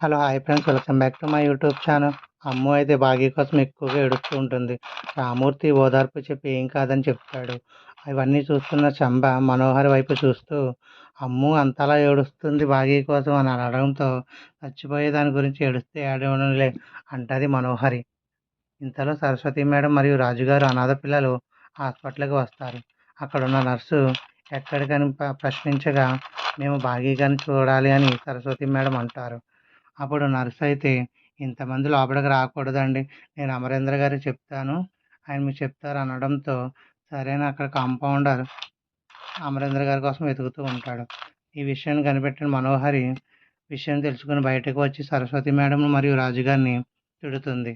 Hello hi friends. Welcome back to my YouTube channel. Ammu అయితే భాగ్య కోసం ఎక్కువగా ఏడుస్తూ ఉంటుంది. రామూర్తి ఓదార్పు చెప్పి ఏం కాదని చెప్తాడు. ఇవన్నీ చూస్తున్న చంబ మనోహర్ వైపు చూస్తూ అమ్ము అంతలా ఏడుస్తుంది భాగ్య కోసం అని అనడంతో చచ్చిపోయే దాని గురించి ఏడుస్తే ఏడవడంలే అంటది మనోహరి. ఇంతలో సరస్వతి మేడం మరియు రాజుగారు అనాథ పిల్లలు హాస్పిటల్కి వస్తారు. అక్కడున్న నర్సు ఎక్కడికని ప్రశ్నించగా మేము భాగ్యగారిని చూడాలి అని సరస్వతి మేడం అంటారు. అప్పుడు నర్స్ అయితే ఇంతమంది లోపలికి రాకూడదండి. నేను అమరేంద్ర గారికి చెప్తాను. ఆయన మీకు చెప్తారు అనడంతో సరేనా అక్కడ కాంపౌండర్ అమరేంద్ర గారి కోసం వెతుకుతూ ఉంటాడు. ఈ విషయాన్ని కనిపెట్టిన మనోహరి విషయం తెలుసుకుని బయటకు వచ్చి సరస్వతి మేడం మరియు రాజుగారిని తిడుతుంది.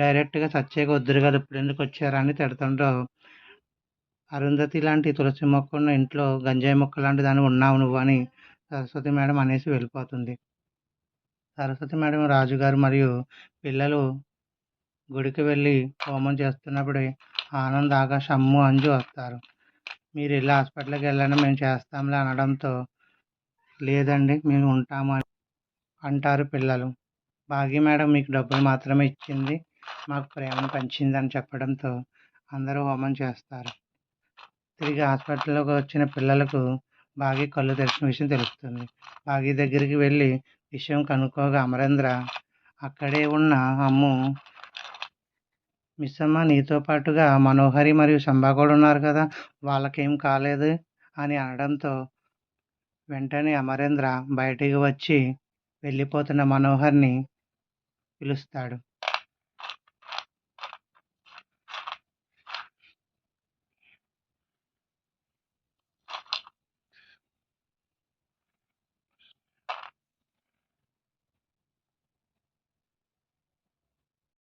డైరెక్ట్గా సత్యగా వద్దురు కదా ఇప్పుడు ఎందుకు వచ్చారని తిడుతుంటూ అరుంధతి లాంటి తులసి మొక్క ఉన్న ఇంట్లో గంజాయి మొక్క లాంటి దాన్ని ఉన్నావు నువ్వు అని సరస్వతి మేడం అనేసి వెళ్ళిపోతుంది. సరస్వతి మేడం రాజుగారు మరియు పిల్లలు గుడికి వెళ్ళి హోమం చేస్తున్నప్పుడు ఆనంద్ ఆకాష్ అమ్ము అంజు వస్తారు. మీరు వెళ్ళి హాస్పిటల్కి వెళ్ళండి మేము చేస్తాంలే అనడంతో లేదండి మేము ఉంటాము అంటారు పిల్లలు. భాగ్య మేడం మీకు డబ్బులు మాత్రమే ఇచ్చింది మాకు ప్రేమను పంచింది అని చెప్పడంతో అందరూ హోమం చేస్తారు. తిరిగి హాస్పిటల్లోకి వచ్చిన పిల్లలకు భాగ్య కళ్ళు తెరిచిన విషయం తెలుస్తుంది. భాగ్య దగ్గరికి వెళ్ళి విషయం కనుక్కోగా అమరేంద్ర అక్కడే ఉన్న అమ్ము మిస్సమ్మ నీతో పాటుగా మనోహరి మరియు శంభా కూడా ఉన్నారు కదా వాళ్ళకేం కాలేదు? అని అనడంతో వెంటనే అమరేంద్ర బయటికి వచ్చి వెళ్ళిపోతున్న మనోహర్ని పిలుస్తాడు.